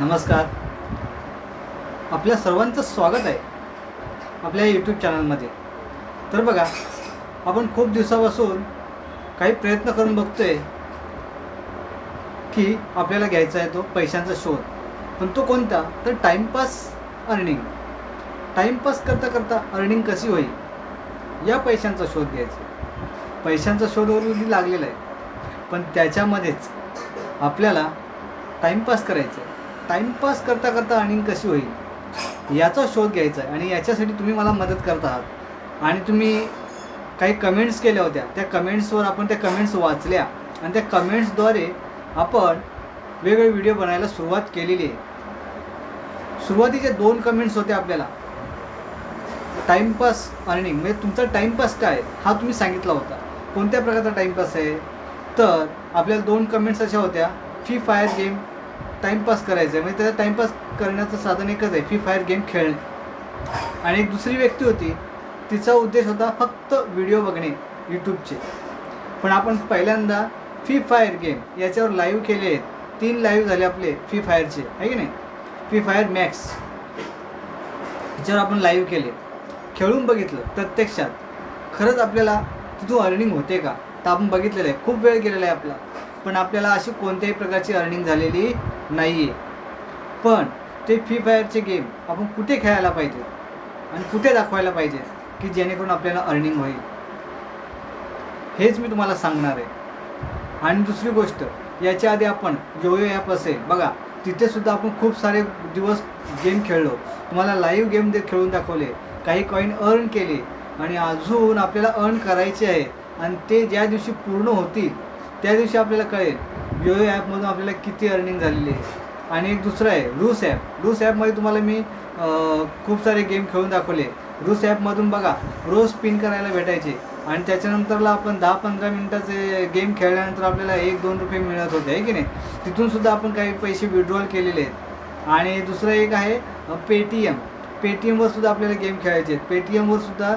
नमस्कार. आपल्या सर्वांचं स्वागत आहे आपल्या यूट्यूब चॅनलमध्ये तर बघा आपण खूप दिवसापासून काही प्रयत्न करून बघतो आहे की आपल्याला घ्यायचा आहे तो पैशांचा शोध. पण तो कोणता? तर टाईमपास अर्निंग टाईमपास करता करता अर्निंग कशी होईल? या पैशांचा शोध घ्यायचा. पैशांचा शोध ऑलरेडी लागलेला आहे. पण त्याच्यामध्येच आपल्याला टाईमपास करायचं आहे. टाईमपास करता करता अर्निंग कशी होईल? याचा शोध घ्यायचा आहे. आणि याच्यासाठी तुम्ही मला मदत करत आहात. आणि तुम्ही काही कमेंट्स केल्या होत्या. त्या कमेंट्सवर आपण त्या कमेंट्स वाचल्या. आणि त्या कमेंट्सद्वारे आपण वेगवेगळे व्हिडिओ बनायला सुरुवात केलेली आहे. सुरुवातीचे दोन कमेंट्स होते आपल्याला. टाईमपास अर्निंग म्हणजे तुमचा टाईमपास काय हा तुम्ही सांगितला होता. कोणत्या प्रकारचा टाईमपास आहे? तर आपल्याला दोन कमेंट्स अशा होत्या. फ्री फायर गेम टाईमपास करायचं आहे म्हणजे त्याचा टाईमपास करण्याचं साधन एकच आहे फ्री फायर गेम खेळणे. आणि एक दुसरी व्यक्ती होती तिचा उद्देश होता फक्त व्हिडिओ बघणे यूट्यूबचे पण आपण पहिल्यांदा फ्री फायर गेम याच्यावर लाईव्ह केले आहेत. तीन लाईव्ह झाले आपले फ्री फायरचे आहे की नाही? फ्री फायर मॅक्स याच्यावर आपण लाईव्ह केले. खेळून बघितलं प्रत्यक्षात. खरंच आपल्याला तिथून अर्निंग होते का? तर आपण बघितलेलं आहे. खूप वेळ गेलेला आहे आपला. पण आपल्याला अशी कोणत्याही प्रकारची अर्निंग झालेली नाही आहे पण ते फ्री फायरचे गेम आपण कुठे खेळायला पाहिजे? आणि कुठे दाखवायला पाहिजे? की जेणेकरून आपल्याला अर्निंग होईल? हेच मी तुम्हाला सांगणार आहे. आणि दुसरी गोष्ट याच्या आधी आपण योयो ॲप असेल बघा तिथेसुद्धा आपण खूप सारे दिवस गेम खेळलो. तुम्हाला लाईव्ह गेम दे खेळून दाखवले काही कॉईन अर्न केले आणि अजून आपल्याला अर्न करायचे आहे आणि ते ज्या दिवशी पूर्ण होतील त्या दिवशी आपल्याला कळेल योयो ॲपमधून आपल्याला किती अर्निंग झालेली आहे? आणि एक दुसरं आहे रूस ॲप रूस ॲपमध्ये तुम्हाला मी खूप सारे गेम खेळून दाखवले. रूस ॲपमधून बघा रोज स्पिन करायला भेटायचे. आणि त्याच्यानंतरला आपण दहा पंधरा मिनटाचे गेम खेळल्यानंतर आपल्याला एक दोन रुपये मिळत होते आहे की नाही? तिथून सुद्धा आपण काही पैसे विड्रॉल केलेले आहेत. आणि दुसरं एक आहे पेटीएम पेटीएमवर सुद्धा आपल्याला गेम खेळायचे आहेत. पेटीएमवर सुद्धा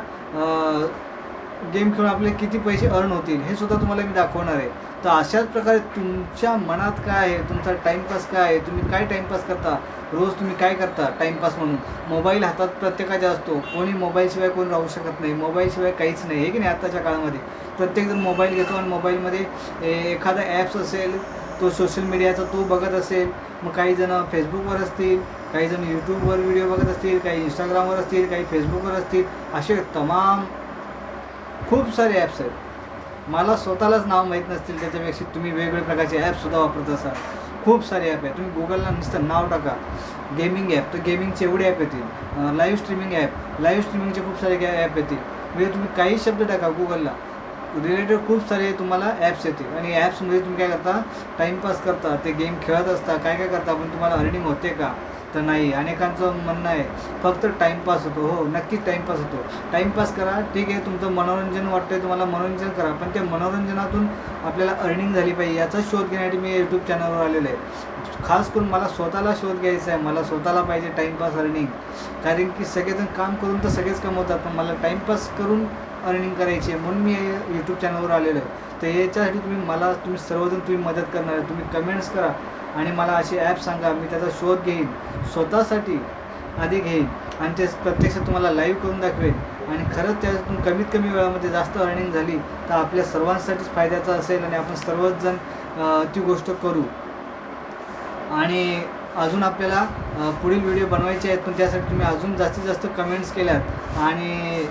गेम खेळून आपले किती पैसे अर्न होतील हे सुद्धा तुम्हाला मी दाखवणार आहे. तर अशाच प्रकारे तुमच्या मनात काय आहे? तुमचा टाईमपास काय आहे? तुम्ही काय टाईमपास करता? रोज तुम्ही काय करता टाईमपास म्हणून? मोबाईल हातात प्रत्येकाच्या असतो. कोणी मोबाईलशिवाय कोणी राहू शकत नाही. मोबाईलशिवाय काहीच नाही. हे की नाही आत्ताच्या काळामध्ये? प्रत्येकजण मोबाईल घेतो आणि मोबाईलमध्ये एखादा ॲप्स असेल तो सोशल मीडियाचा तो बघत असेल मग काही जण फेसबुकवर असतील काही जण यूट्यूबवर व्हिडिओ बघत असतील काही इंस्टाग्रामवर असतील काही फेसबुकवर असतील असे तमाम खूप सारे ॲप्स आहेत. मला स्वतःलाच नाव माहीत नसतील त्याच्यापेक्षा तुम्ही वेगवेगळ्या प्रकारचे ॲपसुद्धा वापरत असाल. खूप सारे ॲप आहेत. तुम्ही गुगलला नुसतं नाव टाका. गेमिंग ॲप तर गेमिंगचे एवढे ॲप येतील. लाईव्ह स्ट्रीमिंग ॲप लाईव्ह स्ट्रीमिंगचे खूप सारे ॲप येतील. म्हणजे तुम्ही काही शब्द टाका गुगलला रिलेटेड खूप सारे तुम्हाला ॲप्स येतील. आणि ॲप्समध्ये तुम्ही काय करता? टाईमपास करता. ते गेम खेळत असता. काय काय करता? पण तुम्हाला अर्निंग होते का? तर नाही अनेकांचं म्हणणं आहे फक्त टाईमपास होतो. हो नक्कीच टाईमपास होतो. टाईमपास करा ठीक आहे तुमचं मनोरंजन वाटतंय तुम्हाला मनोरंजन करा पण त्या मनोरंजनातून आपल्याला अर्निंग झाली पाहिजे याचा शोध घेण्यासाठी मी यूट्यूब चॅनलवर आलेलो आहे. खास करून मला स्वतःला शोध घ्यायचा आहे मला स्वतःला पाहिजे टाईमपास अर्निंग कारण की सगळेजण काम करून तर सगळेच कमवतात पण मला टाईमपास करून अर्निंग करायची आहे म्हणून मी यूट्यूब चॅनलवर आलेलो आहे. तर याच्यासाठी तुम्ही मला तुम्ही सर्वजण तुम्ही मदत करणार आहे. तुम्ही कमेंट्स करा. आणि मला असे ॲप सांगा मी त्याचा शोध घेईन स्वतःसाठी आधी घेईन आणि ते प्रत्यक्षात तुम्हाला लाईव्ह करून दाखवेन. आणि खरंच त्यातून कमीत कमी वेळामध्ये जास्त अर्निंग झाली तर आपल्या सर्वांसाठीच फायद्याचं असेल आणि आपण सर्वचजण ती गोष्ट करू. आणि अजून आपल्याला पुढील व्हिडिओ बनवायचे आहेत पण त्यासाठी तुम्ही अजून जास्तीत जास्त कमेंट्स केल्यात. आणि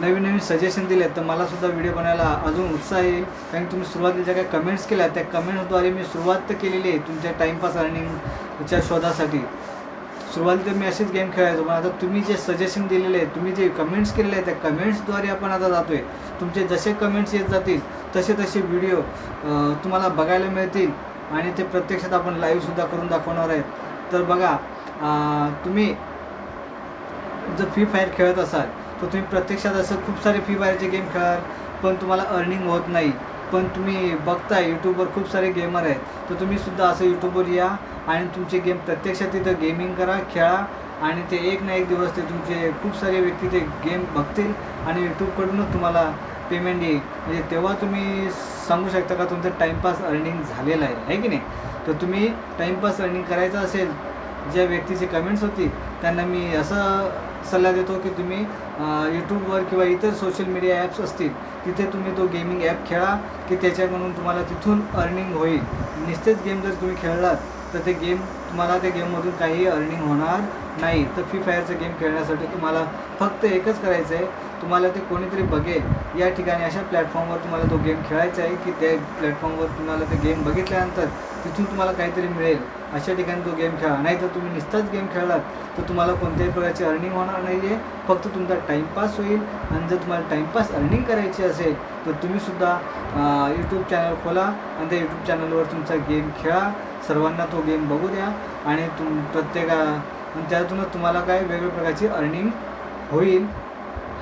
नवीन नवीन सजेशन दिले तर मला सुद्धा व्हिडिओ बनायला अजून उत्साह येईल कारण तुम्ही सुरुवातीला ज्या काही कमेंट्स केल्या त्या कमेंट्सद्वारे मी सुरुवात तर केलेली आहे तुमच्या टाईमपास अर्निंगच्या शोधासाठी. सुरुवातीला मी असेच गेम खेळायचो पण आता तुम्ही जे सजेशन दिलेले आहे तुम्ही जे कमेंट्स केलेले आहेत त्या कमेंट्सद्वारे आपण आता जातो आहे तुमचे जसे कमेंट्स येत जातील तसे तसे व्हिडिओ तुम्हाला बघायला मिळतील. आणि ते प्रत्यक्षात आपण लाईव्हसुद्धा करून दाखवणार आहेत तर बघा तुम्ही जर फ्री फायर खेळत असाल तर तुम्ही प्रत्यक्षात असं खूप सारे फ्री फायरचे गेम खेळाल पण तुम्हाला अर्निंग होत नाही. पण तुम्ही बघताय यूट्यूबवर खूप सारे गेमर आहेत. तर तुम्ही सुद्धा असं यूट्यूबवर या आणि तुमचे गेम प्रत्यक्षात तिथं गेमिंग करा खेळा आणि ते एक ना एक दिवस ते तुमचे खूप सारे व्यक्ती ते गेम बघतील आणि यूट्यूबकडूनच तुम्हाला पेमेंट येईल. म्हणजे तेव्हा तुम्ही सांगू शकता का तुमचं टाईमपास अर्निंग झालेलं आहे है की नाही? तर तुम्ही टाईमपास अर्निंग करायचं असेल ज्या व्यक्तीची कमेंट्स होती त्यांना मी असं सल्ला देतो की तुम्ही यूट्यूबवर किंवा इतर सोशल मीडिया ॲप्स असतील तिथे तुम्ही तो गेमिंग ॲप खेळा की त्याच्याकडून तुम्हाला तिथून अर्निंग होईल. नुसतेच गेम जर तुम्ही खेळलात तर ते गेम तुम्हाला त्या गेममधून काही अर्निंग होणार नाही. तर फ्री फायरचं गेम खेळण्यासाठी तुम्हाला फक्त एकच करायचं आहे तुम्हाला ते कोणीतरी बघेल. या ठिकाणी अशा प्लॅटफॉर्मवर तुम्हाला तो गेम खेळायचा आहे की त्या प्लॅटफॉर्मवर तुम्हाला ते गेम बघितल्यानंतर तिथून तुम्हाला काहीतरी मिळेल. अशा ठिकाणी तो गेम खेळा. नाही तर तुम्ही नुसताच गेम खेळलात तर तुम्हाला कोणत्याही प्रकारची अर्निंग होणार नाही आहे फक्त तुमचा टाईमपास होईल. आणि जर तुम्हाला टाईमपास अर्निंग करायची असेल तर तुम्हीसुद्धा यूट्यूब चॅनल खोला. आणि त्या यूट्यूब चॅनलवर तुमचा गेम खेळा. सर्वांना तो गेम बघू द्या. आणि तुम प्रत्येका आणि त्यातूनच तुम्हाला काय वेगवेगळ्या प्रकारची अर्निंग होईल.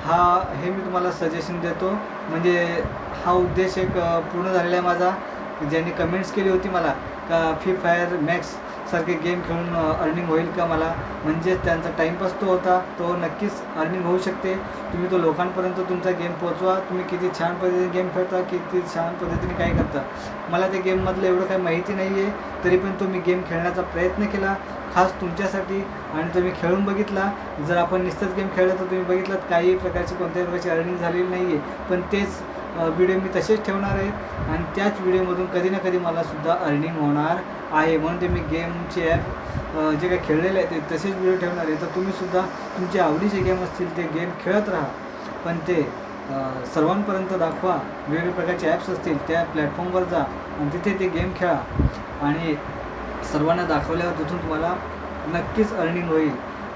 हा हे मी तुम्हाला सजेशन देतो. म्हणजे हा उद्देश एक पूर्ण झालेला आहे माझा. ज्यांनी कमेंट्स केली होती मला का फ्री फायर मॅक्स सारखे गेम खेळून अर्निंग होईल का मला? म्हणजे त्यांचा टाईमपास तो होता तो नक्कीच अर्निंग होऊ शकते. तुम्ही तो लोकांपर्यंत तुमचा गेम पोचवा तुम्ही किती छान पद्धतीने गेम खेळता किती छान पद्धतीने काय करता. मला त्या गेममधलं एवढं काही माहिती नाही आहे तरी पण तो मी गेम खेळण्याचा प्रयत्न केला खास तुमच्यासाठी. आणि तुम्ही खेळून बघितला. जर आपण नुसतंच गेम खेळला तर तुम्ही बघितलं काही प्रकारची कोणत्याही प्रकारची अर्निंग झालेली नाही आहे पण तेच व्हिडिओ मी तसेच ठेवणार आहेत आणि त्याच व्हिडिओमधून कधी ना कधी मला सुद्धा अर्निंग होणार आहे. म्हणून ते मी गेमचे ॲप जे काही खेळलेले आहेत ते तसेच व्हिडिओ ठेवणार आहे. तर तुम्हीसुद्धा तुमचे आवडीचे गेम असतील ते गेम खेळत राहा. पण ते सर्वांपर्यंत दाखवा. वेगवेगळ्या प्रकारचे ॲप्स असतील त्या प्लॅटफॉर्मवर जा आणि तिथे ते गेम खेळा. आणि सर्वांना दाखवल्यावर तिथून तुम्हाला नक्कीच अर्निंग होईल.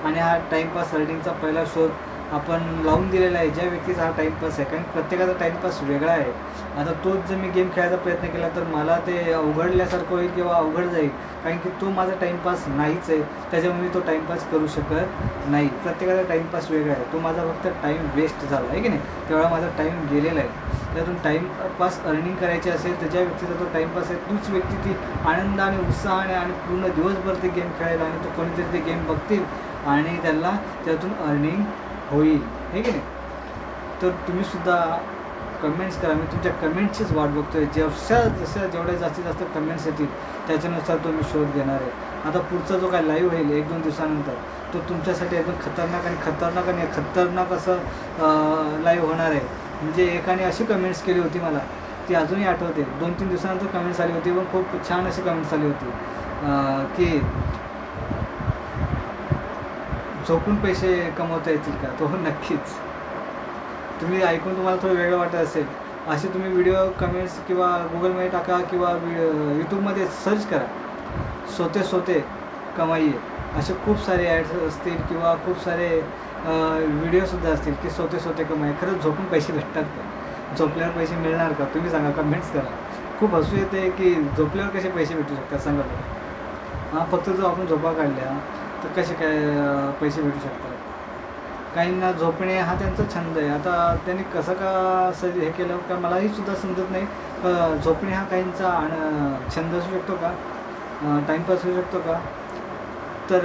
आणि हा टाईमपास अर्निंगचा पहिला शोध आपण लावून दिलेला आहे. ज्या व्यक्तीचा हा टाईमपास आहे. कारण प्रत्येकाचा टाईमपास वेगळा आहे. आता तोच जर मी गेम खेळायचा प्रयत्न केला तर मला ते अवघडल्यासारखं होईल किंवा अवघड जाईल. कारण की तो माझा टाईमपास नाहीच आहे. त्याच्यामुळे मी तो टाईमपास करू शकत नाही. प्रत्येकाचा टाईमपास वेगळा आहे. तो माझा फक्त टाईम वेस्ट झाला. आहे की नाही? तेवढा माझा टाईम गेलेला आहे. त्यातून टाईमपास अर्निंग करायची असेल तर ज्या व्यक्तीचा तो टाईमपास आहे तोच व्यक्ती ती आनंदाने उत्साहाने आणि पूर्ण दिवसभर ते गेम खेळायला आणि तो कोणीतरी ते गेम बघतील आणि त्यांना त्यातून अर्निंग होईल हे की नाही? तर तुम्हीसुद्धा कमेंट्स करा. मी तुमच्या कमेंट्सचीच वाट बघतोय. जशा जशा जेवढ्या जास्तीत जास्त कमेंट्स येतील त्याच्यानुसार तो मी शोध घेणार आहे. आता पुढचा जो काय लाईव्ह होईल एक दोन दिवसानंतर तो तुमच्यासाठी एकदम खतरनाक आणि खतरनाक आणि खतरनाक असं लाईव्ह होणार आहे. म्हणजे एकाने अशी कमेंट्स केली होती मला ती अजूनही आठवते. दोन तीन दिवसानंतर कमेंट्स आली होती पण खूप छान अशी कमेंट्स आली होती. की झोपून पैसे कमवता येतील का? तो हो नक्कीच. तुम्ही ऐकून तुम्हाला थोडं वेगळं वाटत असेल. असे तुम्ही व्हिडिओ कमेंट्स किंवा गुगलमध्ये टाका किंवा यूट्यूबमध्ये सर्च करा. सोते सोते कमाई आहे. असे खूप सारे ॲड्स असतील किंवा खूप सारे व्हिडिओसुद्धा असतील की सोते सोते कमाई खरंच झोपून पैसे भेटतात का? झोपल्यावर पैसे मिळणार का? तुम्ही सांगा कमेंट्स करा. खूप हसू येते की झोपल्यावर कसे पैसे भेटू शकतात? सांगा हां फक्त जो आपण झोपा काढल्या तर कसे काय पैसे भेटू शकतात? काहींना झोपणे हा त्यांचा छंद आहे. आता त्यांनी कसं का असं हे केलं का मलाही सुद्धा समजत नाही. झोपणे हा काहींचा आण- छंद असू शकतो का? टाईमपास होऊ शकतो का? तर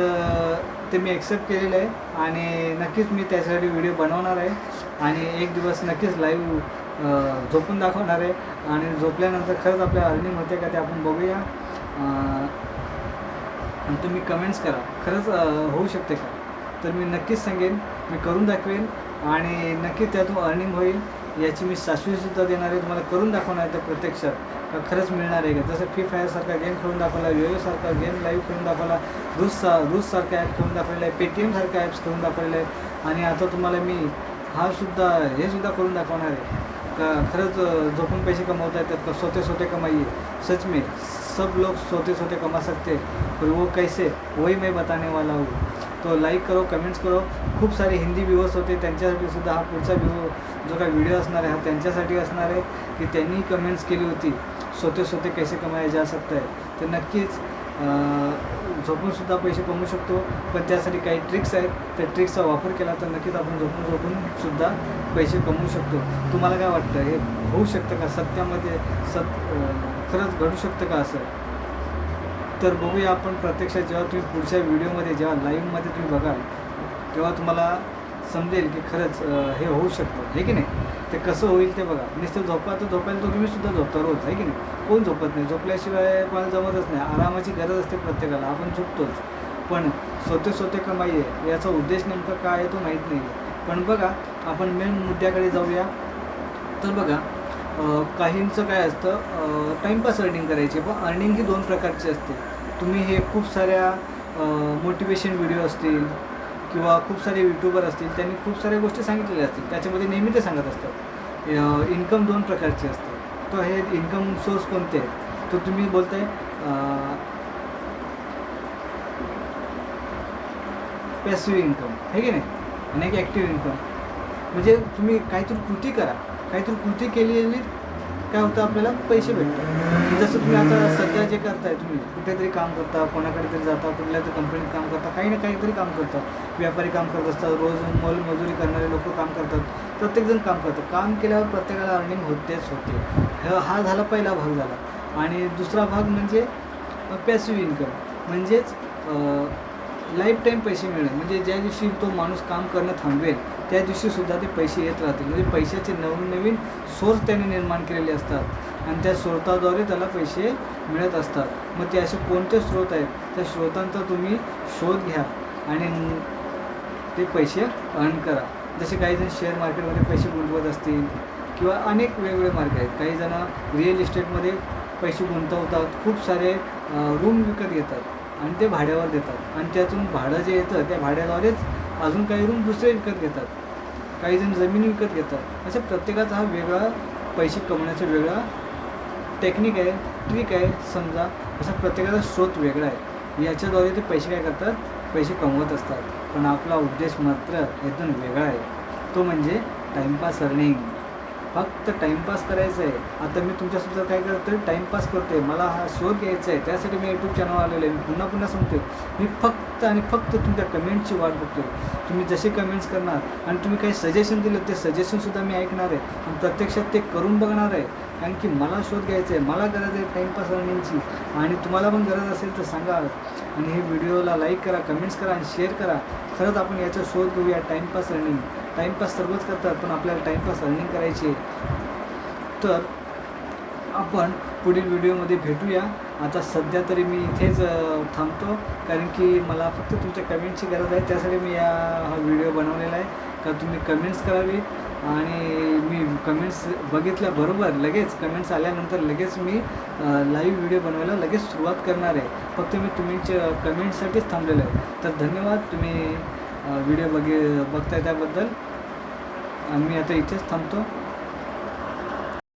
ते मी ॲक्सेप्ट केलेलं आहे आणि नक्कीच मी त्यासाठी व्हिडिओ बनवणार आहे आणि एक दिवस नक्कीच लाईव्ह झोपून दाखवणार आहे. आणि झोपल्यानंतर खरंच आपल्या अर्निंग होते का ते आपण बघूया. आणि तुम्ही कमेंट्स करा. खरंच होऊ शकते का? तर मी नक्कीच सांगेन मी करून दाखवेन आणि नक्कीच त्यातून अर्निंग होईल याची मी सासवीसुद्धा देणार आहे तुम्हाला करून दाखवणार आहे तर प्रत्यक्षात. खरंच मिळणार आहे का? जसं फ्री फायरसारखा गेम खेळून दाखवला सारखा गेम लाईव्ह खेळून दाखवला रूसचा रूससारखा ॲप खेळून दाखवलेला आहे पेटीएमसारखा ॲप्स खेळून दाखवलेला आहे आणि आता तुम्हाला मी हा सुद्धा हे सुद्धा करून दाखवणार आहे. का खरंच झोपून पैसे कमवता येतात का स्वतः कमाई आहे? सच मी सब लोग सोते सोते कमा सकते हैं पर वो कैसे? वही मैं बताने वाला हूँ। तो लाईक करो कमेंट्स करो। खूप सारे हिंदी व्ह्यूअर्स होते त्यांच्यासाठी सुद्धा हा पुढचा व्ह्यू जो काही व्हिडिओ असणार आहे हा त्यांच्यासाठी असणार आहे की त्यांनी कमेंट्स केली होती. सोते सोते कैसे कमाया जा सकता है? तर नक्कीच झोपून सुद्धा पैसे कमवू शकतो. पण त्यासाठी काही ट्रिक्स आहेत. त्या ट्रिक्सचा वापर केला तर नक्कीच आपण झोपून झोपून सुद्धा पैसे कमवू शकतो. तुम्हाला काय वाटतं? हे होऊ शकतं का? सत्यामध्ये सत खरंच घडू शकतं का असं? तर बघूया आपण प्रत्यक्षात जेव्हा तुम्ही पुढच्या व्हिडिओमध्ये जेव्हा लाईव्हमध्ये तुम्ही बघाल तेव्हा तुम्हाला समजेल की खरंच हे होऊ शकतं. हे की नाही? ते कसं होईल ते बघा. म्हणजे नुसतं झोपा तर झोपायला तो तुम्ही सुद्धा झोपता रोज आहे की नाही? कोण झोपत नाही? झोपल्याशिवाय कोणाला जमतच नाही. आरामाची गरज असते प्रत्येकाला. आपण झोपतोच. पण स्वतः स्वतः कमाई आहे. याचा उद्देश नेमका काय आहे तो माहीत नाही आहे. पण बघा आपण मेन मुद्द्याकडे जाऊया. तर बघा काहींचं काय असतं? टाईमपास अर्निंग करायची. पण अर्निंग ही दोन प्रकारची असते. तुम्ही हे खूप साऱ्या मोटिवेशन व्हिडिओ असतील किंवा खूप सारे यूट्यूबर असतील त्यांनी खूप साऱ्या गोष्टी सांगितलेल्या असतील. त्याच्यामध्ये नेहमी ते सांगत असतात. इन्कम दोन प्रकारची असते. तो हे इन्कम सोर्स कोणते आहेत? तो तुम्ही बोलताय पॅसिव्ह इन्कम हे की नाही? आणि एक ॲक्टिव्ह इन्कम म्हणजे तुम्ही काहीतरी कृती करा. काहीतरी कृती केलेली काय होतं आपल्याला? पैसे भेटतात. जसं तुम्ही आता सध्या जे करताय तुम्ही कुठेतरी काम करता कोणाकडे तरी जाता कुठल्या तरी कंपनीत काम करता काही ना काहीतरी काम करतात व्यापारी काम करत असतात रोज मोल मजुरी करणारे लोक काम करतात प्रत्येकजण काम करतात. काम केल्यावर प्रत्येकाला अर्निंग होतेच होते. हा- हा झाला पहिला भाग झाला. आणि दुसरा भाग म्हणजे पॅसिव्ह इन्कम म्हणजेच लाईफ टाईम पैसे मिळणं. म्हणजे ज्या दिवशी तो माणूस काम करणं थांबवेल त्या दिवशीसुद्धा ते पैसे येत राहतील. म्हणजे पैशाचे नवीन नवीन सोर्स त्याने निर्माण केलेले असतात. आणि त्या स्रोताद्वारे त्याला पैसे मिळत असतात. मग ते असे कोणते स्रोत आहेत? त्या स्रोतांचा तुम्ही शोध घ्या आणि ते पैसे अर्न करा. जसे काही जण शेअर मार्केटमध्ये पैसे गुंतवत असतील किंवा अनेक वेगवेगळे मार्ग आहेत. काही जण रिअल इस्टेटमध्ये पैसे गुंतवतात खूप सारे रूम विकत घेतात आणि ते भाड्यावर देतात. आणि त्यातून भाडं जे येतं त्या भाड्याद्वारेच अजून काही रूम दुसरे विकत घेतात. काही जण जमीन विकत घेतात. अशा प्रत्येकाचा हा वेगळा पैसे कमवण्याचा वेगळा टेक्निक आहे ट्रिक आहे समजा असा प्रत्येकाचा स्रोत वेगळा आहे. याच्याद्वारे ते पैसे काय करतात? पैसे कमवत असतात. पण आपला उद्देश मात्र एकदम वेगळा आहे. तो म्हणजे टाईमपास अर्निंग फक्त टाईमपास करायचं आहे आता मी तुमच्यासुद्धा काय करतोय? टाईमपास करतोय. मला हा शोध घ्यायचा आहे त्यासाठी मी यूट्यूब चॅनल आलेलो आहे. मी पुन्हा पुन्हा सांगतोय. मी फक्त आणि फक्त तुमच्या कमेंटची वाट बघतोय. तुम्ही जसे कमेंट्स करणार आणि तुम्ही काही सजेशन दिलं ते सजेशनसुद्धा मी ऐकणार आहे. आणि प्रत्यक्षात ते करून बघणार आहे. कारण की मला शोध घ्यायचा आहे मला गरज आहे टाईमपास अर्निंगची आणि तुम्हाला पण गरज असेल तर सांगा. आणि हे व्हिडिओला लाईक करा कमेंट्स करा आणि शेअर करा. खरंच आपण याचा शोध घेऊया टाईमपास रनिंग टाईमपास सर्वच करतात पण आपल्याला टाईमपास रनिंग करायची आहे. तर आपण पुढील व्हिडिओमध्ये भेटूया. आता सध्या तरी मी इथेच थांबतो. कारण की मला फक्त तुमच्या कमेंटची गरज आहे. त्यासाठी मी या हा व्हिडिओ बनवलेला आहे. का तुम्ही कमेंट्स करावी. आणि मी कमेंट्स बघितल्याबरोबर लगेच कमेंट्स आल्यानंतर लगेच मी लाईव्ह व्हिडिओ बनवायला लगेच सुरुवात करणार आहे. फक्त मी तुमच्या कमेंटसाठीच थांबलेलो आहे. तर धन्यवाद. तुम्ही व्हिडिओ बघे बघताय त्याबद्दल. आम्ही मी आता इथेच थांबतो.